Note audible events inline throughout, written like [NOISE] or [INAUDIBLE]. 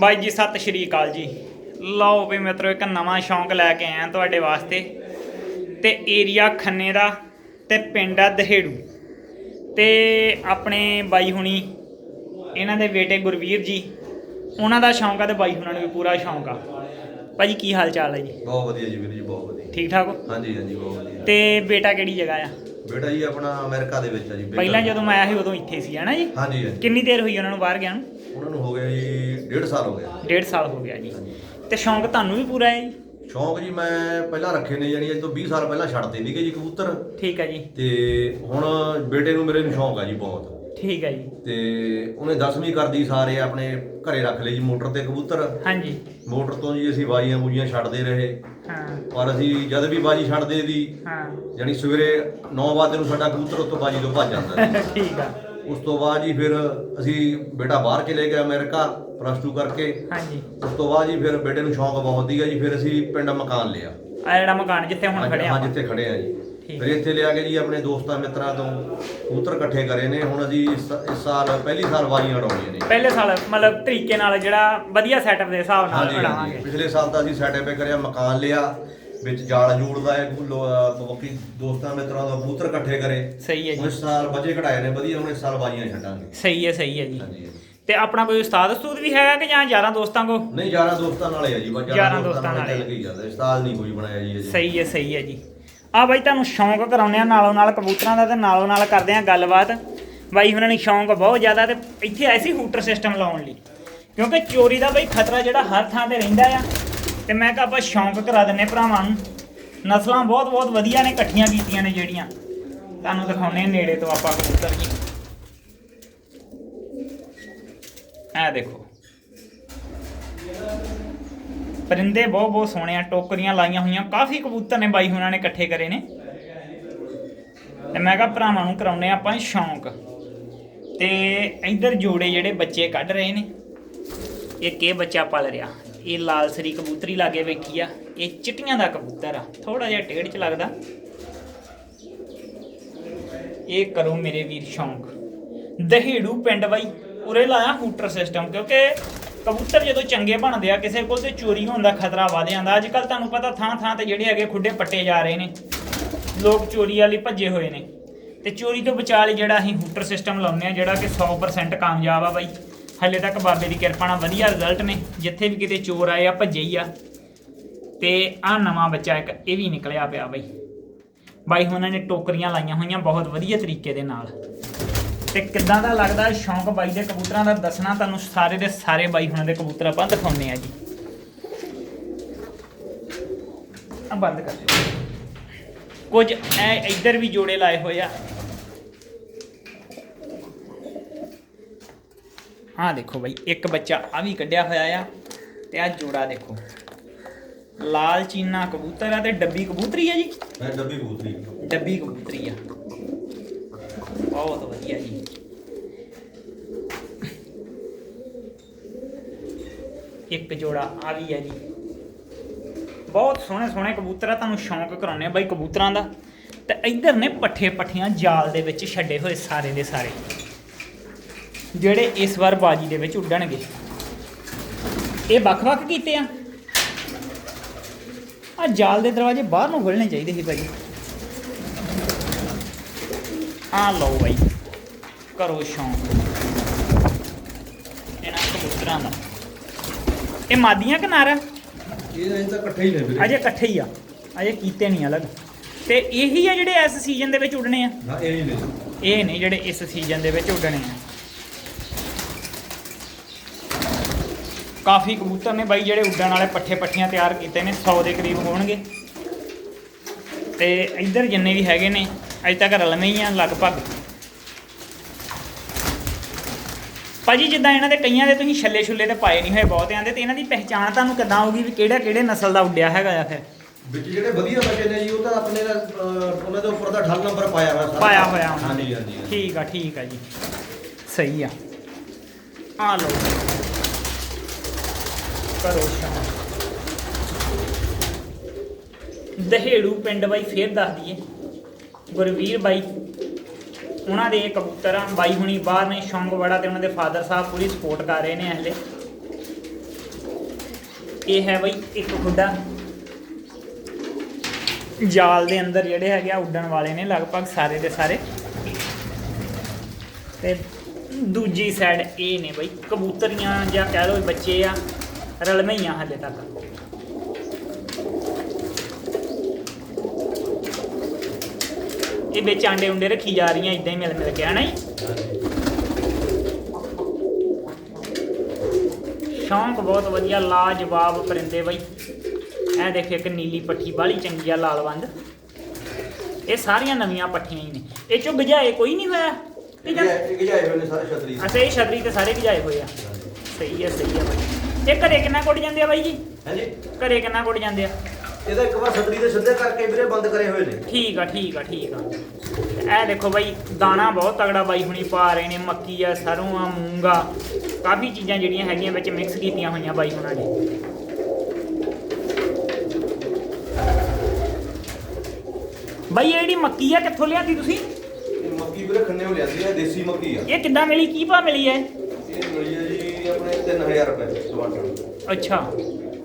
ਬਾਈ ਜੀ ਸਤਿ ਸ਼੍ਰੀ ਅਕਾਲ ਜੀ। ਲਓ ਵੀ ਮਿੱਤਰੋ ਇੱਕ ਨਵਾਂ ਸ਼ੌਂਕ ਲੈ ਕੇ ਆਇਆ ਤੁਹਾਡੇ ਵਾਸਤੇ। ਤੇ ਏਰੀਆ ਖੰਨੇ ਦਾ ਤੇ ਪਿੰਡ ਆ ਦਹੇੜੂ। ਤੇ ਆਪਣੇ ਬਾਈ ਹੁਣੀ ਇਹਨਾਂ ਦੇ ਬੇਟੇ ਗੁਰਵੀਰ ਜੀ ਉਹਨਾਂ ਦਾ ਸ਼ੌਂਕ ਆ ਤੇ ਬਾਈ ਹੁਣਾਂ ਨੂੰ ਵੀ ਪੂਰਾ ਸ਼ੌਂਕ ਆ। ਭਾਜੀ ਕੀ ਹਾਲ ਚਾਲ ਹੈ ਜੀ? ਬਹੁਤ ਵਧੀਆ ਜੀ ਵੀਰ ਜੀ ਬਹੁਤ ਵਧੀਆ। ਠੀਕ ਠਾਕ ਹੋ? ਹਾਂਜੀ ਹਾਂਜੀ ਬਹੁਤ ਵਧੀਆ। ਤੇ ਬੇਟਾ ਕਿਹੜੀ ਜਗ੍ਹਾ ਆ? ਬੇਟਾ ਜੀ ਆਪਣਾ ਅਮਰੀਕਾ ਦੇ ਵਿੱਚ ਆ ਜੀ ਬੇਟਾ। ਪਹਿਲਾਂ ਜਦੋਂ ਮੈਂ ਆਇਆ ਸੀ ਉਦੋਂ ਇੱਥੇ ਸੀ ਹਨਾ ਜੀ? ਹਾਂਜੀ ਹਾਂਜੀ। ਕਿੰਨੀ ਦੇਰ ਹੋਈ ਉਹਨਾਂ ਨੂੰ ਬਾਹਰ ਗਿਆ ਨੂੰ? ਉਹਨਾਂ ਨੂੰ ਹੋ ਗਿਆ ਜੀ ਡੇਢ ਸਾਲ ਹੋ ਗਿਆ। ਡੇਢ ਸਾਲ ਹੋ ਗਿਆ ਜੀ। ਤੇ ਸ਼ੌਂਕ ਤੁਹਾਨੂੰ ਵੀ ਪੂਰਾ ਹੈ ਜੀ? ਸ਼ੌਂਕ ਜੀ ਮੈਂ ਪਹਿਲਾਂ ਰੱਖੇ ਨੇ ਜਾਨੀ ਅੱਜ ਤੋਂ 20 ਸਾਲ ਪਹਿਲਾਂ ਛੱਡਦੇ ਸੀਗੇ ਜੀ ਕਬੂਤਰ। ਠੀਕ ਹੈ ਜੀ। ਤੇ ਹੁਣ ਬੇਟੇ ਨੂੰ ਮੇਰੇ ਨੂੰ ਸ਼ੌਂਕ ਆ ਜੀ ਬਹੁਤ। ਠੀਕ ਹੈ ਜੀ। ਤੇ ਉਹਨੇ 10ਵੀਂ ਕਰਦੀ ਸਾਰੇ ਆਪਣੇ ਘਰੇ ਰੱਖ ਲਏ ਜੀ ਮੋਟਰ ਤੇ ਕਬੂਤਰ। ਹਾਂਜੀ। ਮੋਟਰ ਤੋਂ ਜੀ ਅਸੀਂ ਬਾਜੀਆਂ ਬੂਜੀਆਂ ਛੱਡਦੇ ਰਹੇ। ਹਾਂ। ਪਰ ਅਸੀਂ ਜਦ ਵੀ ਬਾਜੀ ਛੱਡਦੇ ਦੀ ਹਾਂ। ਜਾਨੀ ਸਵੇਰੇ 9 ਵਜੇ ਨੂੰ ਸਾਡਾ ਕਬੂਤਰ ਉੱਤੋਂ ਬਾਜੀ ਤੋਂ ਭੱਜ ਜਾਂਦਾ ਸੀ। [LAUGHS] ਠੀਕ ਆ। ਉਸ ਤੋਂ ਬਾਅਦ ਜੀ ਫਿਰ ਅਸੀਂ ਬੇਟਾ ਬਾਹਰ ਚਲੇ ਗਿਆ ਅਮਰੀਕਾ ਪਲੱਸ 2 ਕਰਕੇ। ਹਾਂਜੀ। ਉਸ ਤੋਂ ਬਾਅਦ ਜੀ ਫਿਰ ਬੇਟੇ ਨੂੰ ਸ਼ੌਂਕ ਬਹੁਤ ਸੀਗਾ ਜੀ ਫਿਰ ਅਸੀਂ ਪਿੰਡ ਮਕਾਨ ਲਿਆ। ਆ ਜਿਹੜਾ ਮਕਾਨ ਜਿੱਥੇ ਹੁਣ ਖੜੇ ਹਾਂ ਜਿੱਥੇ ਖੜੇ ਆ ਜੀ। ਫਿਰ ਇੱਥੇ ਲਿਆ ਕੇ ਜੀ ਆਪਣੇ ਦੋਸਤਾਂ ਮਿੱਤਰਾਂ ਤੋਂ ਕਬੂਤਰ ਇਕੱਠੇ ਕਰੇ ਨੇ। ਹੁਣ ਅਸੀਂ ਇਸ ਇਸ ਸਾਲ ਪਹਿਲੀ ਸਾਲ ਬਾਜੀਆਂ ਉਡਾਉਣੀਆਂ ਨੇ। ਪਹਿਲੇ ਸਾਲ ਮਤਲਬ ਤਰੀਕੇ ਨਾਲ ਜਿਹੜਾ ਵਧੀਆ ਸੈਟਅਪ ਦੇ ਹਿਸਾਬ ਨਾਲ ਬਣਾਵਾਂਗੇ ਪਿਛਲੇ ਸਾਲ ਤਾਂ ਅਸੀਂ ਸੈਟਅਪ ਕਰਿਆ ਮਕਾਨ ਲਿਆ। ਵਿੱਚ ਜਾਲ ਜੂੜ ਦਾ ਇੱਕ ਬਾਕੀ ਦੋਸਤਾਂ ਮਿੱਤਰਾਂ ਦਾ ਕਬੂਤਰ ਇਕੱਠੇ ਕਰੇ। ਸਹੀ ਹੈ ਜੀ। ਇਸ ਸਾਲ ਬੱਜੇ ਘਟਾਏ ਨੇ ਵਧੀਆ ਹੁਣ ਇਸ ਸਾਲ ਬਾਜੀਆਂ ਛੱਡਾਂਗੇ। ਸਹੀ ਹੈ ਸਹੀ ਹੈ ਜੀ। ਤੇ ਆਪਣਾ ਕੋਈ ਉਸਤਾਦ ਉਸਤੂਦ ਵੀ ਹੈਗਾ ਕਿ ਜਾਂ ਯਾਰਾਂ ਦੋਸਤਾਂ ਕੋ? ਨਹੀਂ ਯਾਰਾਂ ਦੋਸਤਾਂ ਨਾਲ ਹੀ ਆ ਜੀ ਬਸ ਯਾਰਾਂ ਦੋਸਤਾਂ ਨਾਲ ਚੱਲ। ਗਈ ਜਾਂਦਾ ਉਸਤਾਦ ਨਹੀਂ ਕੋਈ ਬਣਾਇਆ ਜੀ ਸਹੀ ਹੈ ਸਹੀ ਹੈ ਜੀ। ਆ ਬਾਈ ਤੁਹਾਨੂੰ ਸ਼ੌਂਕ ਕਰਾਉਂਦੇ ਆ ਨਾਲੋਂ ਨਾਲ ਕਬੂਤਰਾਂ ਦਾ ਤੇ ਨਾਲੋਂ ਨਾਲ ਕਰਦੇ ਆ ਗੱਲਬਾਤ। ਬਾਈ ਉਹਨਾਂ ਨੂੰ ਸ਼ੌਂਕ ਬਹੁਤ ਜ਼ਿਆਦਾ ਤੇ ਇੱਥੇ ਆਏ ਸੀ ਹੂਟਰ ਸਿਸਟਮ ਲਾਉਣ ਲਈ। ਕਿਉਂਕਿ ਚੋਰੀ ਦਾ ਬਾਈ ਖਤਰਾ ਜਿਹੜਾ ਹਰ ਥਾਂ ਤੇ ਰਹਿੰਦਾ ਆ। ਤੇ ਮੈਂ ਕਿਹਾ ਆਪਾਂ ਸ਼ੌਂਕ ਕਰਾ ਦਿੰਨੇ ਭਰਾਵਾਂ ਨੂੰ। ਨਸਲਾਂ ਬਹੁਤ ਬਹੁਤ ਵਧੀਆ ਨੇ, ਇਕੱਠੀਆਂ ਕੀਤੀਆਂ ਨੇ ਜਿਹੜੀਆਂ। ਤੁਹਾਨੂੰ ਦਿਖਾਉਣੇ ਨੇੜੇ ਤੋਂ ਆਪਾਂ ਕਬੂਤਰ ਜੀ। ਇਹ ਦੇਖੋ। ਪਰਿੰਦੇ ਬਹੁਤ ਬਹੁਤ ਸੋਹਣੇ ਆ, ਟੋਕਰੀਆਂ ਲਾਈਆਂ ਹੋਈਆਂ। ਕਾਫੀ ਕਬੂਤਰ ਨੇ ਬਾਈ ਹੁਣਾਂ ਨੇ ਇਕੱਠੇ ਕਰੇ ਨੇ। ਤੇ ਮੈਂ ਕਿਹਾ ਭਰਾਵਾਂ ਨੂੰ ਕਰਾਉਨੇ ਆਪਾਂ ਸ਼ੌਂਕ। ਤੇ ਇੱਧਰ ਜੋੜੇ ਜਿਹੜੇ ਬੱਚੇ ਕੱਢ ਰਹੇ ਨੇ ਇਹ ਕੇ ਬੱਚਾ ਪਲ ਰਿਹਾ। ਇਹ ਲਾਲ ਸਰੀ ਕਬੂਤਰੀ ਲਾਗੇ ਬੈਠੀ ਆ। ਇਹ ਚਿੱਟੀਆਂ ਦਾ ਕਬੂਤਰ ਆ। ਥੋੜਾ ਜਿਹਾ ਟੇਢ ਚ ਲੱਗਦਾ। ਇਹ ਕਰੋ ਮੇਰੇ ਵੀਰ ਸ਼ੌਂਕ। ਦਹੇੜੂ ਪਿੰਡ ਬਾਈ, ਉਰੇ ਲਾਇਆ ਹੂਟਰ ਸਿਸਟਮ ਕਿਉਂਕਿ ਕਬੂਤਰ ਜਦੋਂ ਚੰਗੇ ਬਣਦੇ ਆ, ਕਿਸੇ ਕੋਲ ਤੇ ਚੋਰੀ ਹੋਣ ਦਾ ਖਤਰਾ ਵਧ ਜਾਂਦਾ। ਅੱਜ ਕੱਲ ਤੁਹਾਨੂੰ ਪਤਾ ਥਾਂ ਥਾਂ ਤੇ ਜਿਹੜੇ ਹੈਗੇ ਖੁੱਡੇ ਪੱਟੇ ਜਾ ਰਹੇ ਨੇ। ਲੋਕ ਚੋਰੀ ਵਾਲੀ ਭੱਜੇ ਹੋਏ ਨੇ। ਤੇ ਚੋਰੀ ਤੋਂ ਬਚਾ ਲਈ ਜਿਹੜਾ ਅਸੀਂ ਹੂਟਰ ਸਿਸਟਮ ਲਾਉਂਦੇ ਆ, ਜਿਹੜਾ ਕਿ 100% ਕਾਮਯਾਬ ਆ ਬਾਈ। ਹਲੇ ਤੱਕ ਬਾਬੇ ਦੀ ਕਿਰਪਾ ਨਾਲ ਵਧੀਆ ਰਿਜ਼ਲਟ ਨੇ, ਜਿੱਥੇ ਵੀ ਕਿਤੇ ਚੋਰ ਆਏ ਆ ਭੱਜੇ ਹੀ ਆ। ਤੇ ਆ ਨਵਾਂ ਬੱਚਾ ਇੱਕ, ਇਹ ਵੀ ਨਿਕਲਿਆ ਪਿਆ ਬਾਈ। ਬਾਈ ਉਹਨਾਂ ਨੇ ਟੋਕਰੀਆਂ ਲਾਈਆਂ ਹੋਈਆਂ ਬਹੁਤ ਵਧੀਆ ਤਰੀਕੇ ਦੇ ਨਾਲ। ਤੇ ਕਿੱਦਾਂ ਦਾ ਲੱਗਦਾ ਸ਼ੌਂਕ ਬਾਈ ਦੇ ਕਬੂਤਰਾਂ ਦਾ, ਦੱਸਣਾ ਤੁਹਾਨੂੰ ਸਾਰੇ ਦੇ ਸਾਰੇ ਬਾਈ ਹੁਣਾਂ ਦੇ ਕਬੂਤਰ ਆਪਾਂ ਦਿਖਾਉਂਦੇ ਆ ਜੀ। ਆ ਬੰਦ ਕਰ ਦਿਓ। ਕੁਝ ਐ ਇੱਧਰ ਵੀ ਜੋੜੇ ਲਾਏ ਹੋਏ ਆ। ਆ ਦੇਖੋ ਬਾਈ ਇੱਕ ਬੱਚਾ ਆ ਵੀ ਕੱਢਿਆ ਹੋਇਆ ਆ ਤੇ ਆ ਜੋੜਾ ਦੇਖੋ। ਲਾਲ ਚੀਨਾ ਕਬੂਤਰ ਆ ਤੇ ਡੱਬੀ ਕਬੂਤਰੀ ਆ ਜੀ? ਮੈਂ ਡੱਬੀ ਕਬੂਤਰੀ ਡੱਬੀ ਕਬੂਤਰੀ ਆ। ਬਹੁਤ ਵਧੀਆ ਜੀ। ਇੱਕ ਜੋੜਾ ਆ ਵੀ ਹੈ ਜੀ। ਬਹੁਤ ਸੋਹਣੇ ਸੋਹਣੇ ਕਬੂਤਰ ਆ ਤੁਹਾਨੂੰ ਸ਼ੌਂਕ ਕਰਾਉਣੇ ਆ ਬਾਈ ਕਬੂਤਰਾਂ ਦਾ। ਤੇ ਇੱਧਰ ਨੇ ਪੱਠੇ ਪੱਠੀਆਂ ਜਾਲ ਦੇ ਵਿੱਚ ਛੱਡੇ ਹੋਏ ਸਾਰੇ ਦੇ ਸਾਰੇ। ਜਿਹੜੇ ਇਸ ਵਾਰ ਬਾਜੀ ਦੇ ਵਿੱਚ ਉੱਡਣਗੇ। ਇਹ ਵੱਖ-ਵੱਖ ਕੀਤੇ ਆ। ਆ ਜਾਲ ਦੇ ਦਰਵਾਜ਼ੇ ਬਾਹਰ ਨੂੰ ਖੋਲਣੇ ਚਾਹੀਦੇ ਸੀ ਭਾਈ ਆ ਲਓ ਬਾਈ ਕਰੋ ਸ਼ੌਂਕ। ਇਹਨਾਂ ਕਬੂਤਰਾਂ ਦਾ। ਇਹ ਮਾਦੀਆਂ ਕਿਨਾਰਾ ਇਹ ਅਜੇ ਤਾਂ ਇਕੱਠੇ ਹੀ ਨੇ ਵੀਰੇ। ਅਜੇ ਇਕੱਠੇ ਹੀ ਆ। ਅਜੇ ਕੀਤੇ ਨਹੀਂ ਅਲੱਗ। ਤੇ ਇਹੀ ਆ ਜਿਹੜੇ ਇਸ ਸੀਜ਼ਨ ਦੇ ਵਿੱਚ ਉੱਡਣੇ ਆ? ਇਹ ਹੀ ਨੇ। ਇਹ ਨੇ ਜਿਹੜੇ ਇਸ ਸੀਜ਼ਨ ਦੇ ਵਿੱਚ ਉੱਡਣੇ ਆ। ਕਾਫੀ ਕਬੂਤਰ ਨੇ ਬਾਈ ਜਿਹੜੇ ਉੱਡਣ ਵਾਲੇ ਪੱਠੇ ਪੱਠੀਆਂ ਤਿਆਰ ਕੀਤੇ ਨੇ 100 ਦੇ ਕਰੀਬ ਹੋਣਗੇ। ਤੇ ਇੱਧਰ ਜਿੰਨੇ ਵੀ ਹੈਗੇ ਨੇ ਅਜੇ ਤੱਕ ਰਲਵੇਂ ਹੀ ਆ ਲਗਭਗ। ਭਾਜੀ ਜਿੱਦਾਂ ਇਹਨਾਂ ਦੇ ਕਈਆਂ ਦੇ ਤੁਸੀਂ ਛੱਲੇ ਛੁੱਲੇ ਤੇ ਪਾਏ ਨਹੀਂ ਹੋਏ ਬਹੁਤਿਆਂ ਦੇ ਤੇ ਇਹਨਾਂ ਦੀ ਪਹਿਚਾਣ ਤੁਹਾਨੂੰ ਕਿੱਦਾਂ ਆਊਗੀ ਵੀ ਕਿਹੜਾ ਕਿਹੜੇ ਨਸਲ ਦਾ ਉੱਡਿਆ ਹੈਗਾ ਆ ਫਿਰ? ਵਿੱਚ ਜਿਹੜੇ ਵਧੀਆ ਬੱਚੇ ਨੇ ਜੀ ਉਹ ਤਾਂ ਆਪਣੇ ਦਾ, ਉਹਨਾਂ ਦੇ ਉੱਪਰ ਦਾ 18 ਨੰਬਰ ਪਾਇਆ ਹੋਇਆ ਸਾਰਾ। ਪਾਇਆ ਹੋਇਆ ਹਾਂਜੀ ਹਾਂਜੀ। ਠੀਕ ਆ ਠੀਕ ਆ ਜੀ। ਸਹੀ ਆ। ਆ ਲਓ। ਕਰੋ ਸ਼ਾਮ ਦਹੇੜੂ ਪਿੰਡ ਬਾਈ ਫੇਰ ਦੱਸ ਦਈਏ। ਗੁਰਵੀਰ ਬਾਈ, ਉਹਨਾਂ ਦੇ ਕਬੂਤਰ ਆ ਬਾਈ ਹੁਣੀ ਬਾਹਰ ਨੇ ਸ਼ੌਂਕ ਬੜਾ ਤੇ ਉਹਨਾਂ ਦੇ ਫਾਦਰ ਸਾਹਿਬ ਪੂਰੀ ਸਪੋਰਟ ਕਰ ਰਹੇ ਨੇ ਹਲੇ। ਇਹ ਹੈ ਬਈ ਇੱਕ ਖੁੱਡਾ ਜਾਲ ਦੇ ਅੰਦਰ ਜਿਹੜੇ ਹੈਗੇ ਆ, ਉੱਡਣ ਵਾਲੇ ਨੇ ਲਗਭਗ ਸਾਰੇ ਦੇ ਸਾਰੇ। ਤੇ ਦੂਜੀ ਸਾਈਡ ਇਹ ਨੇ ਬਈ, ਕਬੂਤਰੀਆਂ ਜਾਂ ਕਹਿ ਲਓ ਬੱਚੇ ਆ ਰਲਮਈਆਂ ਹਲੇ ਤੱਕ। ਇਹ ਵਿੱਚ ਆਂਡੇ ਉਂਡੇ ਰੱਖੀ ਜਾ ਰਹੀਆਂ ਇਦਾਂ ਹੀ ਮਿਲ ਮਿਲ ਕੇ ਹਨਾ ਸ਼ੌਂਕ ਬਹੁਤ ਵਧੀਆ ਲਾਜਵਾਬ ਪਰਿੰਦੇ ਬਈ। ਇਹ ਦੇਖੋ ਇੱਕ ਨੀਲੀ ਪੱਠੀ ਬਾਹਲੀ ਚੰਗੀ ਆ ਲਾਲਵੰਦ ਇਹ ਸਾਰੀਆਂ ਨਵੀਆਂ ਪੱਠੀਆਂ ਹੀ ਨੇ। ਇਹ ਚੋਂ ਗਜਾਏ ਕੋਈ ਨਹੀਂ ਹੋਇਆ? ਇਹ ਗਜਾਏ ਹੋਏ ਨੇ ਸਾਰੇ ਛਤਰੀ। ਅੱਛਾ ਇਹ ਛਤਰੀ ਤੇ ਸਾਰੇ ਗਜਾਏ ਹੋਏ ਆ। ਸਹੀ ਹੈ ਸਹੀ ਹੈ ਬਾਈ। ਇਹ ਘਰੇ ਕਿੰਨਾ ਕੁੱਟ ਜਾਂਦੇ ਆ ਬਾਈ ਜੀ? ਹਾਂਜੀ। ਘਰੇ ਕਿੰਨਾ ਕੁੱਟ ਜਾਂਦੇ ਆ? ਇਹਦਾ ਇੱਕ ਵਾਰ ਛਤਰੀ ਦੇ ਸਿੱਧੇ ਕਰਕੇ ਵੀਰੇ ਬੰਦ ਕਰੇ ਹੋਏ ਨੇ। ਠੀਕ ਆ ਠੀਕ ਆ ਠੀਕ ਆ। ਇਹ ਦੇਖੋ ਬਾਈ ਦਾਣਾ ਬਹੁਤ ਤਗੜਾ ਬਾਈ ਹੁਣੀ ਪਾ ਰਹੇ ਨੇ ਮੱਕੀ ਆ ਸਰੋਂ ਆ ਮੂੰਗਾ ਕਾਫੀ ਚੀਜ਼ਾਂ ਜਿਹੜੀਆਂ ਹੈਗੀਆਂ ਵਿੱਚ ਮਿਕਸ ਕੀਤੀਆਂ ਹੋਈਆਂ ਬਾਈ ਹੁਣਾਂ ਨੇ। ਬਾਈ ਇਹ ਜਿਹੜੀ ਮੱਕੀ ਆ ਕਿੱਥੋਂ ਲਿਆਂਦੀ ਤੁਸੀਂ? ਇਹ ਮੱਕੀ ਵੀਰੇ ਖੰਨੇ ਹੋ ਲਿਆਂਦੀ ਹੈ ਦੇਸੀ ਮੱਕੀ ਆ। ਇਹ ਕਿੱਦਾਂ ਮਿਲੀ? ਕੀ ਭਾ ਮਿਲੀ ਹੈ ਇਹ ਮਿਲੀ ਹੈ ਜੀ ਆਪਣੇ 3000 ਰੁਪਏ ਟਮਾਟਰ ਅੱਛਾ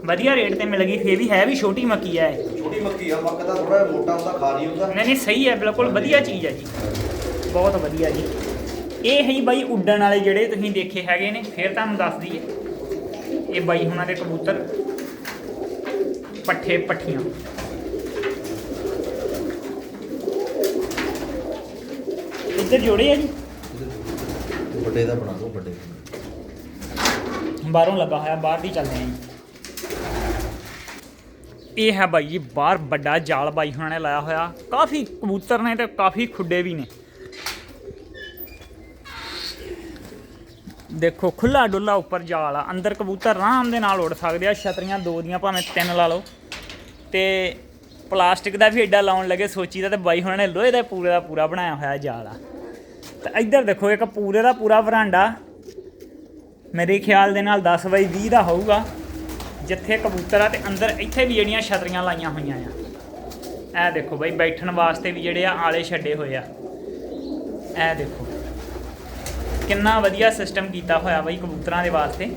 ਵਧੀਆ ਰੇਟ ਤੇ ਮਿਲ ਗਈ ਫੇਰ ਵੀ ਹੈ ਵੀ ਛੋਟੀ ਮੱਕੀ ਹੈ ਇਹ। ਛੋਟੀ ਮੱਕੀ ਆ ਮੱਕ ਦਾ ਥੋੜਾ ਮੋਟਾ ਹੁੰਦਾ ਖਾ ਨਹੀਂ ਹੁੰਦਾ। ਨਹੀਂ ਨਹੀਂ ਸਹੀ ਹੈ ਬਿਲਕੁਲ ਵਧੀਆ ਚੀਜ਼ ਹੈ ਜੀ। ਬਹੁਤ ਵਧੀਆ ਜੀ। ਇਹ ਹੀ ਬਾਈ ਉੱਡਣ ਵਾਲੇ ਜਿਹੜੇ ਤੁਸੀਂ ਦੇਖੇ ਹੈਗੇ ਨੇ ਫਿਰ ਤੁਹਾਨੂੰ ਦੱਸ ਦਈਏ। ਇਹ ਬਾਈ ਹੁਣਾਂ ਦੇ ਕਬੂਤਰ। ਪੱਠੇ ਪੱਠੀਆਂ। ਇੱਧਰ ਜੋੜੇ ਆ ਜੀ। ਵੱਡੇ ਦਾ ਬਣਾ ਦਿਓ ਵੱਡੇ ਬਾਹਰੋਂ ਲੱਗਾ ਹੋਇਆ, ਬਾਹਰ ਦੀ ਚੱਲਦੇ ਆਂ ਇਹ ਹੈ ਬਾਈ ਜੀ ਬਾਹਰ ਵੱਡਾ ਜਾਲ ਬਾਈ ਹੁਣਾਂ ਨੇ ਲਾਇਆ ਹੋਇਆ। ਕਾਫੀ ਕਬੂਤਰ ਨੇ ਤੇ ਕਾਫੀ ਖੁੱਡੇ ਵੀ ਨੇ। ਦੇਖੋ ਖੁੱਲਾ ਡੁੱਲਾ ਉੱਪਰ ਜਾਲ ਆ। ਅੰਦਰ ਕਬੂਤਰ ਆਰਾਮ ਦੇ ਨਾਲ ਉੱਡ ਸਕਦੇ ਆ। ਛਤਰੀਆਂ ਦੋ ਦੀਆਂ, ਭਾਵੇਂ ਤਿੰਨ ਲਾ ਲਓ। ਤੇ ਪਲਾਸਟਿਕ ਦਾ ਵੀ ਏਡਾ ਲਾਉਣ ਲੱਗੇ ਸੋਚੀ ਦਾ ਤੇ ਬਾਈ ਹੁਣਾਂ ਨੇ ਲੋਹੇ ਦਾ ਪੂਰੇ ਦਾ ਪੂਰਾ ਬਣਾਇਆ ਹੋਇਆ ਜਾਲ ਆ। ਤੇ ਇੱਧਰ ਦੇਖੋ, ਇੱਕ ਪੂਰੇ ਦਾ ਪੂਰਾ ਵਰਾਂਡਾ। ਮੇਰੇ ਖਿਆਲ ਦੇ ਨਾਲ 10 ਬਾਈ 20 ਦਾ ਹੋਊਗਾ, ਜਿੱਥੇ ਕਬੂਤਰ ਆ ਤੇ ਅੰਦਰ ਇੱਥੇ ਵੀ ਜਿਹੜੀਆਂ ਛਤਰੀਆਂ ਲਾਈਆਂ ਹੋਈਆਂ ਆ। ਇਹ ਦੇਖੋ ਬਾਈ, ਬੈਠਣ ਵਾਸਤੇ ਵੀ ਜਿਹੜੇ ਆ ਆਲੇ ਛੱਡੇ ਹੋਏ ਆ। ਇਹ ਦੇਖੋ, ਕਿੰਨਾ ਵਧੀਆ ਸਿਸਟਮ ਕੀਤਾ ਹੋਇਆ ਬਾਈ ਕਬੂਤਰਾਂ ਦੇ ਵਾਸਤੇ।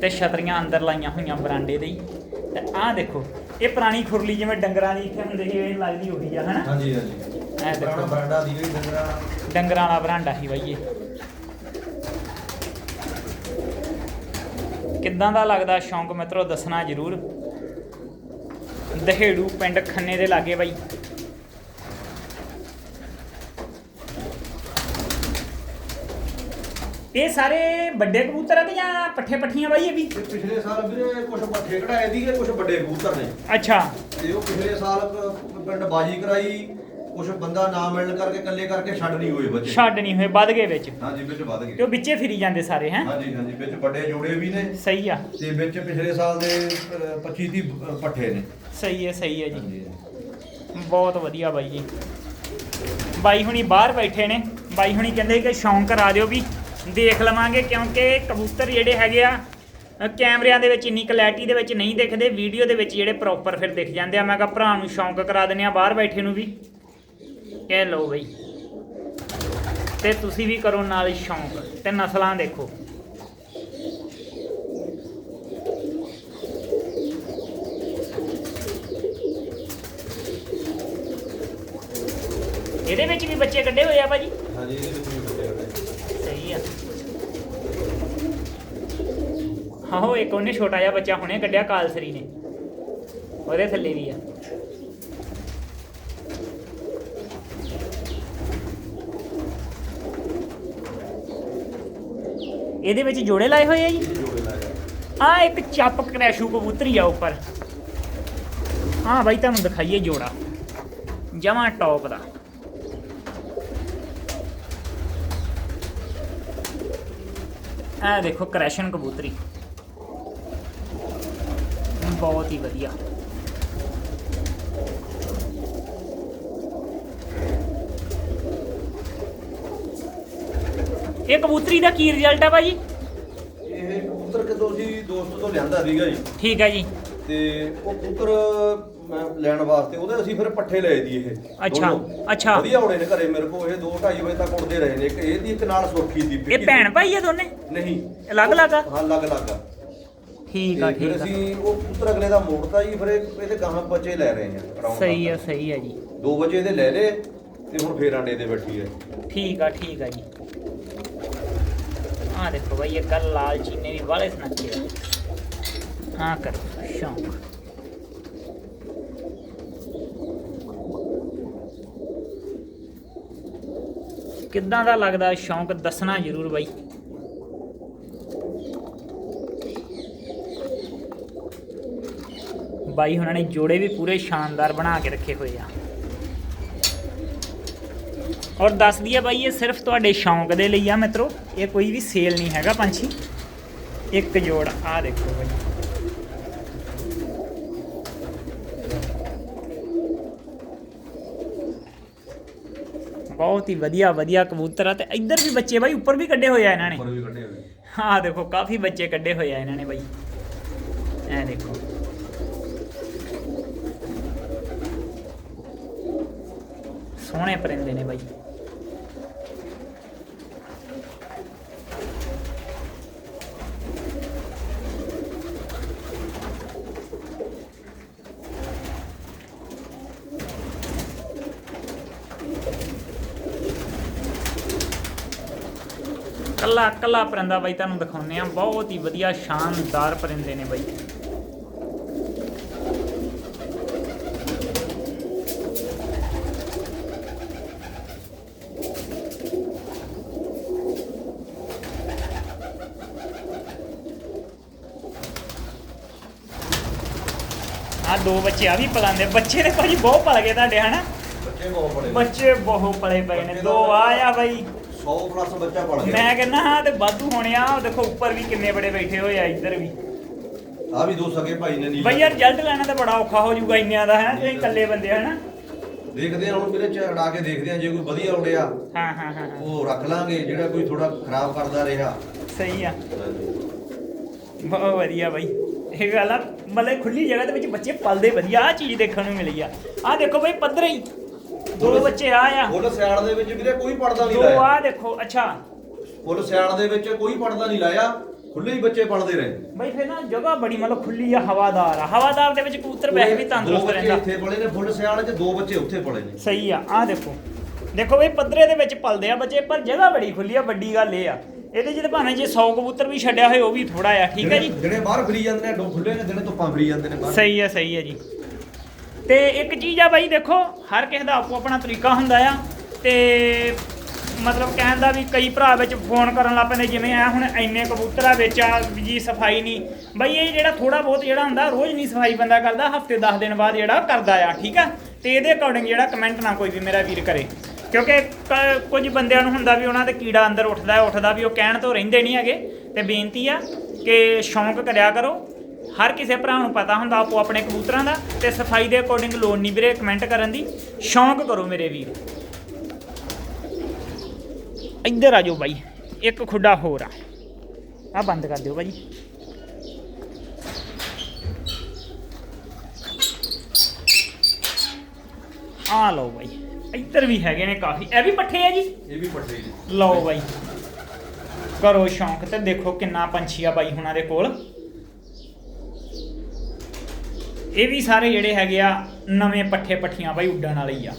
ਤੇ ਛਤਰੀਆਂ ਅੰਦਰ ਲਾਈਆਂ ਹੋਈਆਂ ਬਰਾਂਡੇ ਦੇ ਹੀ। ਤੇ ਆਹ ਦੇਖੋ ਇਹ ਪੁਰਾਣੀ ਖੁਰਲੀ ਜਿਵੇਂ ਡੰਗਰਾਂ ਦੀ ਇੱਥੇ ਹੁੰਦੀ ਸੀ ਇਹ ਲੱਗਦੀ ਉਹੀ ਆ ਹਨਾ? ਹਾਂਜੀ ਹਾਂਜੀ। ਇਹ ਦੇਖੋ। ਬਰਾਂਡਾ ਦੀ ਵੀ ਡੰਗਰਾਂ ਡੰਗਰਾਂ ਵਾਲਾ ਬਰਾਂਡਾ ਸੀ ਬਾਈ ਇਹ। ਕਿੱਦਾਂ ਦਾ ਲੱਗਦਾ ਸ਼ੌਂਕ ਮਿੱਤਰੋ ਦੱਸਣਾ ਜ਼ਰੂਰ। ਦਹੇੜੂ ਪਿੰਡ ਖੰਨੇ ਦੇ ਲਾਗੇ ਬਾਈ। ਇਹ ਸਾਰੇ ਵੱਡੇ ਕਬੂਤਰ ਆ ਕਿ ਜਾਂ ਪੱਠੇ ਪੱਠੀਆਂ ਬਾਈ ਇਹ ਵੀ? ਤੇ ਪਿਛਲੇ ਸਾਲ ਵੀਰੇ ਕੁਝ ਪੱਠੇ ਕਢਾਏ ਦੀਗੇ ਕੁਝ ਵੱਡੇ ਕਬੂਤਰ ਨੇ। ਅੱਛਾ। ਤੇ ਉਹ ਪਿਛਲੇ ਸਾਲ ਪ- ਪਿੰਡ ਬਾਜੀ ਕਰਾਈ ਕੁਝ ਬੰਦਾ ਨਾ ਮਿਲਣ ਕਰਕੇ ਇਕੱਲੇ ਕਰਕੇ ਛੱਡ ਨਹੀਂ ਹੋਏ ਬੱਚੇ। ਛੱਡ ਨਹੀਂ ਹੋਏ ਵੱਧ ਗਏ ਵਿੱਚ। ਹਾਂਜੀ ਵਿੱਚ ਵੱਧ ਤੇ ਉਹ ਵਿੱਚੇ ਫਿਰੀ ਜਾਂਦੇ ਸਾਰੇ ਹੈ? ਹਾਂਜੀ ਹਾਂਜੀ ਵਿੱਚ ਵੱਡੇ ਜੋੜੇ ਵੀ ਨੇ। ਸਹੀ ਆ। ਤੇ ਵਿੱਚ ਪਿਛਲੇ ਸਾਲ ਦੇ 25 30 ਪੱਠੇ ਨੇ। ਸਹੀ ਹੈ ਸਹੀ ਹੈ ਜੀ। ਹਾਂਜੀ। ਬਹੁਤ ਵਧੀਆ ਬਾਈ ਜੀ। ਬਾਈ ਹੁਣੀ ਬਾਹਰ ਬੈਠੇ ਨੇ। ਬਾਈ ਹੁਣੀ ਕਹਿੰਦੇ ਕਿ ਸ਼ੌਂਕ ਕਰਾ ਦਿਓ ਵੀ ਦੇਖ ਲਵਾਂਗੇ ਕਿਉਂਕਿ ਕਬੂਤਰ ਜਿਹੜੇ ਹੈਗੇ ਆ ਕੈਮਰਿਆਂ ਦੇ ਵਿੱਚ ਇੰਨੀ ਕਲੈਰਿਟੀ ਦੇ ਵਿੱਚ ਨਹੀਂ ਦਿਖਦੇ ਵੀਡੀਓ ਦੇ ਵਿੱਚ ਜਿਹੜੇ ਪ੍ਰੋਪਰ ਫਿਰ ਦਿਖ ਜਾਂਦੇ ਆ। ਮੈਂ ਕਿਹਾ ਭਰਾ ਨੂੰ ਸ਼ੌਂਕ ਕਰਾ ਦਿੰਦੇ ਆ ਬਾਹਰ ਬੈਠੇ ਨੂੰ ਵੀ। ਕਹਿ ਲਓ ਬਈ। ਤੇ ਤੁਸੀਂ ਵੀ ਕਰੋ ਨਾਲ ਸ਼ੌਂਕ। ਤੇ ਨਸਲਾਂ ਦੇਖੋ। ਇਹਦੇ ਵਿੱਚ ਵੀ ਬੱਚੇ ਕੱਢੇ ਹੋਏ ਆ ਭਾਜੀ? ਹਾਂਜੀ, ਇਹਦੇ ਵਿੱਚ ਵੀ ਬੱਚੇ ਕੱਢੇ ਸਹੀ ਆ ਆਹੋ ਇੱਕ ਉਹਨੇ ਛੋਟਾ ਜਿਹਾ ਬੱਚਾ ਹੁਣੇ ਕੱਢਿਆ ਕਾਲਸਰੀ ਨੇ। ਉਹਦੇ ਥੱਲੇ ਵੀ ਆ। ਇਹਦੇ ਵਿੱਚ ਜੋੜੇ ਲਾਏ ਹੋਏ ਆ ਜੀ? ਆ। ਇੱਕ ਚੱਪ ਕਰੈਸ਼ੂ ਕਬੂਤਰੀ ਆ ਉੱਪਰ। ਹਾਂ ਬਾਈ ਤੁਹਾਨੂੰ ਦਿਖਾਈਏ ਜੋੜਾ। ਜਮਾ ਟੌਪ ਦਾ। ਆ ਦੇਖੋ ਕ੍ਰੈਸ਼ਨ ਕਬੂਤਰੀ। ਬਹੁਤ ਹੀ ਵਧੀਆ। ਇਹ ਕਬੂਤਰੀ ਦਾ ਕੀ ਰਿਜ਼ਲਟ ਹੈ ਭਾਜੀ? ਇਹ ਕਬੂਤਰ ਕਦੋਂ ਸੀ? ਦੋਸਤ ਤੋਂ ਲਿਆਂਦਾ ਸੀਗਾ ਜੀ। ਠੀਕ ਹੈ ਜੀ। ਤੇ ਉਹ ਕਬੂਤਰ ਮੈਂ ਲੈਣ ਵਾਸਤੇ ਉਹਦੇ ਅਸੀਂ ਫਿਰ ਪੱਠੇ ਲਏ ਦੀ ਇਹ ਅੱਛਾ, ਦੋਨੋਂ। ਅੱਛਾ। ਵਧੀਆ ਉੜੇ ਨੇ ਘਰੇ ਮੇਰੇ ਕੋਲ ਇਹ 2:30 ਵਜੇ ਤੱਕ ਉੜਦੇ ਰਹੇ ਨੇ। ਇੱਕ ਇਹਦੀ ਇੱਕ ਨਾਲ ਸੁਰਖੀ ਦੀ ਇਹ ਭੈਣ ਦੀ। ਭਾਈ ਆ ਦੋਨੇ? ਨਹੀਂ। ਅਲੱਗ ਅਲੱਗ ਆ? ਹਾਂ ਲੱਗ ਲੱਗ ਆ। ਠੀਕ ਆ ਤੇ ਠੀਕ ਆ। ਅਸੀਂ ਉਹ ਪੁੱਤਰ ਅਗਲੇ ਦਾ ਮੋੜਤਾ ਜੀ ਫਿਰ ਇਹ- ਇਹਦੇ ਗਾਹਾਂ ਬੱਚੇ ਲੈ ਰਹੇ ਆ around ਸਹੀ ਆ। ਸਹੀ ਆ ਜੀ। ਦੋ ਵਜੇ ਇਹਦੇ ਲੈ ਲਏ ਤੇ ਹੁਣ ਫੇਰ ਆਂਡੇ ਦੇ ਬੈਠੀ ਹੈ ਠੀਕ ਆ ਠੀਕ ਆ ਜੀ। ਆ ਦੇਖੋ ਭਾਈ ਇਹ ਕੱਲ ਲਾਲ ਚੀਨੇ ਵੀ ਵਾਲੇ ਸੁਨੱਖੇ ਆ। ਹਾਂ ਕਰ ਸ਼ੌਂਕ। ਕਿੱਦਾਂ ਦਾ ਲੱਗਦਾ? ਸ਼ੌਂਕ ਦੱਸਣਾ ਜ਼ਰੂਰ ਬਾਈ। ਬਾਈ ਉਹਨਾਂ ਨੇ ਜੋੜੇ ਵੀ ਪੂਰੇ ਸ਼ਾਨਦਾਰ ਬਣਾ ਕੇ ਰੱਖੇ ਹੋਏ ਆ। ਔਰ ਦੱਸ ਦਈਏ ਬਾਈ ਇਹ ਸਿਰਫ ਤੁਹਾਡੇ ਸ਼ੌਂਕ ਦੇ ਲਈ ਆ ਮਿੱਤਰੋ। ਇਹ ਕੋਈ ਵੀ ਸੇਲ ਨਹੀਂ ਹੈਗਾ ਪੰਛੀ। ਇੱਕ ਜੋੜ ਆ ਦੇਖੋ ਬਾਈ। ਬਹੁਤ ਹੀ ਵਧੀਆ ਵਧੀਆ ਕਬੂਤਰ ਆ ਤੇ ਇੱਧਰ ਵੀ ਬੱਚੇ ਬਾਈ ਉੱਪਰ ਵੀ ਕੱਢੇ ਹੋਏ ਆ ਇਹਨਾਂ ਨੇ। ਉੱਪਰ ਵੀ ਕੱਢੇ ਹੋਏ ਹਾਂ ਦੇਖੋ ਕਾਫੀ ਬੱਚੇ ਕੱਢੇ ਹੋਏ ਆ ਇਹਨਾਂ ਨੇ ਬਾਈ। ਐ ਦੇਖੋ। ਸੋਹਣੇ ਪਰਿੰਦੇ ਨੇ ਬਾਈ। ਕੱਲਾ ਕੱਲਾ ਪਰਿੰਦਾ ਬਾਈ, ਤੁਹਾਨੂੰ ਦਿਖਾਉਂਦੇ ਆ ਬਹੁਤ ਹੀ ਵਧੀਆ, ਸ਼ਾਨਦਾਰ ਪਰਿੰਦੇ ਨੇ ਬਾਈ ਆ ਦੋ ਬੱਚੇ ਆ ਵੀ ਪਲਾਂਦੇ ਬੱਚੇ ਨੇ ਭਾਜੀ ਬਹੁਤ ਪਲ ਗਏ ਤੁਹਾਡੇ ਹਨਾ? ਬੱਚੇ ਬਹੁਤ ਬੜੇ ਬੱਚੇ ਬਹੁਤ ਪਲੇ ਪਏ ਨੇ। ਦੋ ਆ ਆ ਬਾਈ। 100 ਪਲੱਸ ਬੱਚਾ ਪੜ ਗਿਆ। ਮੈਂ ਕਹਿੰਦਾ ਹਾਂ ਤੇ ਵਾਧੂ ਹੋਣੇ ਆ। ਦੇਖੋ ਉੱਪਰ ਵੀ ਕਿੰਨੇ ਬੜੇ ਬੈਠੇ ਹੋਏ ਆ ਇੱਧਰ ਵੀ। ਆ ਵੀ ਦੋ ਸਕੇ ਭਾਈ ਨੇ ਨੀਲਾ ਬਈ ਯਾਰ ਰਿਜ਼ਲਟ ਲੈਣਾ ਤਾਂ ਬੜਾ ਔਖਾ ਹੋ ਜਾਊਗਾ ਇੰਨਿਆਂ ਦਾ ਹੈ? ਤੁਸੀਂ ਇਕੱਲੇ ਬੰਦੇ ਹਨਾ? ਦੇਖਦੇ ਆ ਹੁਣ ਵੀਰੇ ਚੜਾ ਕੇ ਦੇਖਦੇ ਆ ਜੇ ਕੋਈ ਵਧੀਆ ਉੜਿਆ ਹਾਂ ਹਾਂ ਹਾਂ। ਉਹ ਰੱਖ ਲਾਂਗੇ ਜਿਹੜਾ ਕੋਈ ਥੋੜਾ ਖਰਾਬ ਕਰਦਾ ਰਿਹਾ। ਸਹੀ ਆ। ਬਹੁਤ ਵਧੀਆ ਬਾਈ। ਇਹ ਗੱਲ ਆ ਮਤਲਬ ਖੁੱਲੀ ਜਗ੍ਹਾ ਦੇ ਵਿੱਚ ਬੱਚੇ ਪਲਦੇ ਵਧੀਆ ਆ ਚੀਜ਼ ਦੇਖਣ ਨੂੰ ਮਿਲੀ ਆ। ਆ ਦੇਖੋ ਬਾਈ ਪੱਧਰੇ ਹੀ। ਦੋ ਬੱਚੇ ਆ ਆ। ਫੁੱਲ ਸਿਆਲ ਦੇ ਵਿੱਚ ਵੀਰੇ ਕੋਈ ਪੜਦਾ ਨਹੀਂ ਦੋ ਲਾਇਆ। ਆ ਦੇਖੋ ਅੱਛਾ। ਫੁੱਲ ਸਿਆਲ ਦੇ ਵਿੱਚ ਕੋਈ ਪੜਦਾ ਨਹੀਂ ਲਾਇਆ। ਖੁੱਲੇ ਹੀ ਬੱਚੇ ਪੜਦੇ ਰਹੇ। ਬਾਈ ਫਿਰ ਨਾ ਜਗ੍ਹਾ ਬੜੀ ਮਤਲਬ ਖੁੱਲੀ ਆ ਹਵਾਦਾਰ ਆ। ਹਵਾਦਾਰ ਦੇ ਵਿੱਚ ਕਬੂਤਰ ਵੈਸੇ ਵੀ ਦੋ ਤੰਦਰੁਸਤ ਬੱਚੇ ਰਹਿੰਦਾ। ਇੱਥੇ ਪੜੇ ਨੇ ਫੁੱਲ ਸਿਆਲ 'ਚ ਦੋ ਬੱਚੇ ਉੱਥੇ ਪੜੇ ਨੇ। ਸਹੀ ਆ ਆ ਦੇਖੋ। ਦੇਖੋ ਬਈ ਪੱਧਰੇ ਦੇ ਵਿੱਚ ਪਲਦੇ ਆ ਬੱਚੇ ਪਰ ਜਗ੍ਹਾ ਬੜੀ ਖੁੱਲੀ ਆ ਵੱਡੀ ਗੱਲ ਇਹ ਆ। ਇਹਦੇ ਜਿਹਦੇ ਭਾਵੇਂ ਜੇ 100 ਕਬੂਤਰ ਵੀ ਛੱਡਿਆ ਹੋਏ ਉਹ ਵੀ ਥੋੜਾ ਆ ਠੀਕ ਹੈ ਜੀ? ਜਿਹੜੇ- ਬਾਹਰ ਫਰੀ ਜਾਂਦੇ ਨੇ ਦੋ ਖੁੱਲੇ ਨੇ ਜਿਹੜੇ ਧੁੱਪਾਂ ਫਰੀ ਜਾਂਦੇ ਨੇ ਬਾਹਰ। ਸਹੀ ਹੈ ਸਹੀ ਹੈ ਜੀ। ਤੇ ਇੱਕ ਚੀਜ਼ ਆ ਬਾਈ ਦੇਖੋ ਹਰ ਕਿਸੇ ਦਾ ਆਪੋ ਆਪਣਾ ਤਰੀਕਾ ਹੁੰਦਾ ਆ। ਤੇ ਮਤਲਬ ਕਹਿਣ ਦਾ ਵੀ ਕਈ ਭਰਾ ਵਿੱਚ ਫੋਨ ਕਰਨ ਲੱਗ ਪੈਂਦੇ ਜਿਵੇਂ ਆ ਹੁਣ ਇੰਨੇ ਕਬੂਤਰ ਆ ਵਿੱਚ ਆ ਜੀ ਸਫ਼ਾਈ ਨਹੀਂ। ਬਾਈ ਇਹ ਜਿਹੜਾ ਥੋੜਾ ਬਹੁਤ ਜਿਹੜਾ ਹੁੰਦਾ ਰੋਜ਼ ਨਹੀਂ ਸਫ਼ਾਈ ਬੰਦਾ ਕਰਦਾ ਹਫ਼ਤੇ 10 ਦਿਨ ਬਾਅਦ ਜਿਹੜਾ ਕਰਦਾ ਆ ਠੀਕ ਆ? ਤੇ ਇਹਦੇ ਅਕੋਰਡਿੰਗ ਜਿਹੜਾ ਕਮੈਂਟ ਨਾ ਕੋਈ ਵੀ ਮੇਰਾ ਵੀਰ ਕਰੇ। ਕਿਉਂਕਿ ਕ- ਕੁਝ ਬੰਦਿਆਂ ਨੂੰ ਹੁੰਦਾ ਵੀ ਉਹਨਾਂ ਦੇ ਕੀੜਾ ਅੰਦਰ ਉੱਠਦਾ ਹੈ, ਉੱਠਦਾ ਵੀ ਉਹ ਕਹਿਣ ਤੋਂ ਰਹਿੰਦੇ ਨਹੀਂ ਹੈਗੇ। ਤੇ ਬੇਨਤੀ ਆ ਕਿ ਸ਼ੌਂਕ ਕਰਿਆ ਕਰੋ। ਹਰ ਕਿਸੇ ਭਰਾ ਨੂੰ ਪਤਾ ਹੁੰਦਾ ਆਪੋ ਆਪਣੇ ਕਬੂਤਰਾਂ ਦਾ ਤੇ ਸਫ਼ਾਈ ਦੇ ਅਕੋਰਡਿੰਗ ਲੋੜ ਨਹੀਂ ਵੀਰੇ ਕਮੈਂਟ ਕਰਨ ਦੀ। ਸ਼ੌਂਕ ਕਰੋ ਮੇਰੇ ਵੀਰ। ਇੱਧਰ ਆ ਜਾਓ ਬਾਈ, ਇੱਕ ਖੁੱਡਾ ਹੋਰ ਆ। ਆ ਬੰਦ ਕਰ ਦਿਓ ਭਾਜੀ ਆ ਲਓ ਬਾਈ। ਇੱਧਰ ਵੀ ਹੈਗੇ ਨੇ ਕਾਫੀ। ਇਹ ਵੀ ਪੱਠੇ ਆ ਜੀ? ਇਹ ਵੀ ਪੱਟੇ ਨੇ ਲਓ ਬਾਈ। ਕਰੋ ਸ਼ੌਂਕ ਤੇ ਦੇਖੋ ਕਿੰਨਾ ਪੰਛੀ ਆ ਬਾਈ ਹੁਣਾਂ ਦੇ ਕੋਲ। ਇਹ ਵੀ ਸਾਰੇ ਜਿਹੜੇ ਹੈਗੇ ਆ ਨਵੇਂ ਪੱਠੇ ਪੱਠੀਆਂ ਬਾਈ ਉੱਡਣ ਵਾਲੇ ਹੀ ਆ।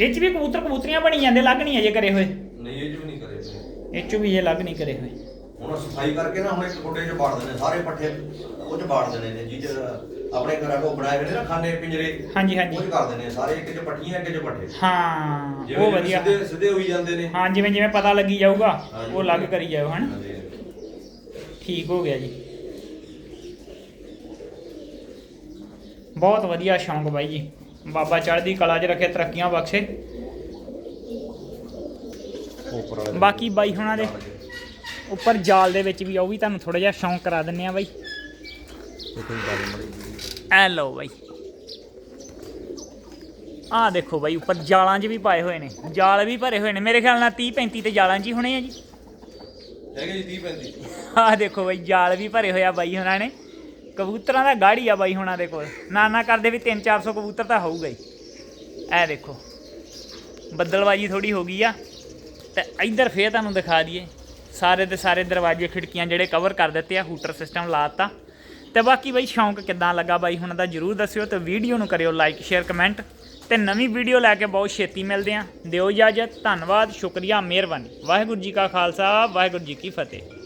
ਇਹ ਚ ਵੀ ਕਬੂਤਰ ਕਬੂਤਰੀਆਂ ਬਣੀ ਜਾਂਦੇ ਲੱਗ ਨਹੀਂ ਅਜੇ ਕਰੇ ਹੋਏ। ਨਹੀਂ ਇਹ ਜੋ ਨਹੀਂ ਕਰੇ। ਇਹ ਚ ਵੀ ਇਹ ਲੱਗ ਨਹੀਂ ਕਰੇ ਹੋਏ। ਹੁਣ ਸਫ਼ਾਈ ਕਰਕੇ ਨਾ ਹੁਣ ਇੱਕ ਗੁੱਡੇ 'ਚ ਬਾੜ ਦਿੰਦੇ ਸਾਰੇ ਪੱਠੇ ਉਹ 'ਚ ਬਾੜ ਦਿੰਦੇ ਨੇ ਜੀ 'ਚ ਆਪਣੇ ਘਰਾਂ ਕੋ ਬਣਾਏ ਹੋਏ ਨੇ ਨਾ ਖਾਨੇ ਪਿੰਜਰੇ। ਹਾਂਜੀ ਹਾਂਜੀ। ਉਹ 'ਚ ਕਰ ਦਿੰਦੇ ਨੇ ਸਾਰੇ ਇੱਕ 'ਚ ਪੱਠੀਆਂ ਇੱਕ 'ਚ ਪੱਠੇ। ਹਾਂ ਉਹ ਜਿਵੇਂ ਵਧੀਆ। ਸਿੱਧੇ ਸਿੱਧੇ ਹੋਈ ਜਾਂਦੇ ਨੇ। ਹਾਂ ਜਿਵੇਂ ਜਿਵੇਂ ਪਤਾ ਲੱਗੀ ਜਾਊਗਾ ਹਾਂਜੀ। ਉਹ ਲੱਗ ਕਰੀ ਜਾਓ ਹਨ। ਠੀਕ ਹੋ ਗਿਆ ਜੀ। ਬਹੁਤ ਵਧੀਆ ਸ਼ੌਂਕ ਬਾਈ ਜੀ। ਬਾਬਾ ਚੜ੍ਹਦੀ ਕਲਾ 'ਚ ਰੱਖੇ ਤਰੱਕੀਆਂ ਬਖਸ਼ੇ। ਉੱਪਰ ਵਾਲੇ ਬਾਕੀ ਬਾਈ ਹੁਣਾਂ ਦੇ ਉੱਪਰ ਜਾਲ ਦੇ ਵਿੱਚ ਵੀ ਆ ਉਹ ਵੀ ਤੁਹਾਨੂੰ ਥੋੜਾ ਜਿਹਾ ਸ਼ੌਂਕ ਕਰਾ ਦਿੰਨੇ ਆ ਬਾਈ। ਕੋਈ ਐ ਲਓ ਬਾਈ। ਆਹ ਦੇਖੋ ਬਾਈ ਉੱਪਰ ਜਾਲਾਂ 'ਚ ਵੀ ਪਾਏ ਹੋਏ ਨੇ। ਜਾਲ ਵੀ ਭਰੇ ਹੋਏ ਨੇ। ਮੇਰੇ ਖਿਆਲ ਨਾਲ 30 35 ਤੇ ਜਾਲਾਂ 'ਚ ਹੀ ਹੋਣੇ ਆ ਜੀ। ਹੈਗੇ ਜੀ 30 35 ਆਹ ਦੇਖੋ ਬਾਈ ਜਾਲ ਵੀ ਭਰੇ ਹੋਏ ਆ ਬਾਈ ਹੁਣਾਂ ਨੇ। ਕਬੂਤਰਾਂ ਦਾ ਗਾੜੀ ਆ ਬਾਈ ਹੁਣਾਂ ਦੇ ਕੋਲ। ਨਾ ਨਾ ਕਰਦੇ ਵੀ 3-400 ਕਬੂਤਰ ਤਾਂ ਹੋਊਗਾ ਹੀ। ਐ ਦੇਖੋ। ਬੱਦਲਬਾਜੀ ਥੋੜੀ ਹੋ ਗਈ ਆ। ਤੇ ਇੱਧਰ ਫੇਰ ਤੁਹਾਨੂੰ ਦਿਖਾ ਦਈਏ। ਸਾਰੇ ਦੇ ਸਾਰੇ ਦਰਵਾਜ਼ੇ ਖਿੜਕੀਆਂ ਜਿਹੜੇ ਕਵਰ ਕਰ ਦਿੱਤੇ ਆ ਹੂਟਰ ਸਿਸਟਮ ਲਾਤਾ ਤੇ ਬਾਕੀ ਬਾਈ ਸ਼ੌਂਕ ਕਿੱਦਾਂ ਲੱਗਾ ਬਾਈ ਹੁਣ ਦਾ ਜਰੂਰ ਦੱਸਿਓ ਤੇ ਵੀਡੀਓ ਨੂੰ ਕਰਿਓ ਲਾਈਕ ਸ਼ੇਅਰ ਕਮੈਂਟ ਤੇ ਨਵੀਂ ਵੀਡੀਓ ਲੈ ਕੇ ਬਹੁਤ ਛੇਤੀ ਮਿਲਦੇ ਆਂ ਦਿਓ ਇਜਾਜ਼ਤ, ਧੰਨਵਾਦ, ਸ਼ੁਕਰੀਆ, ਮਿਹਰਬਾਨੀ। ਵਾਹਿਗੁਰੂ ਜੀ ਕਾ ਖਾਲਸਾ, ਵਾਹਿਗੁਰੂ ਜੀ ਕੀ ਫਤਿਹ।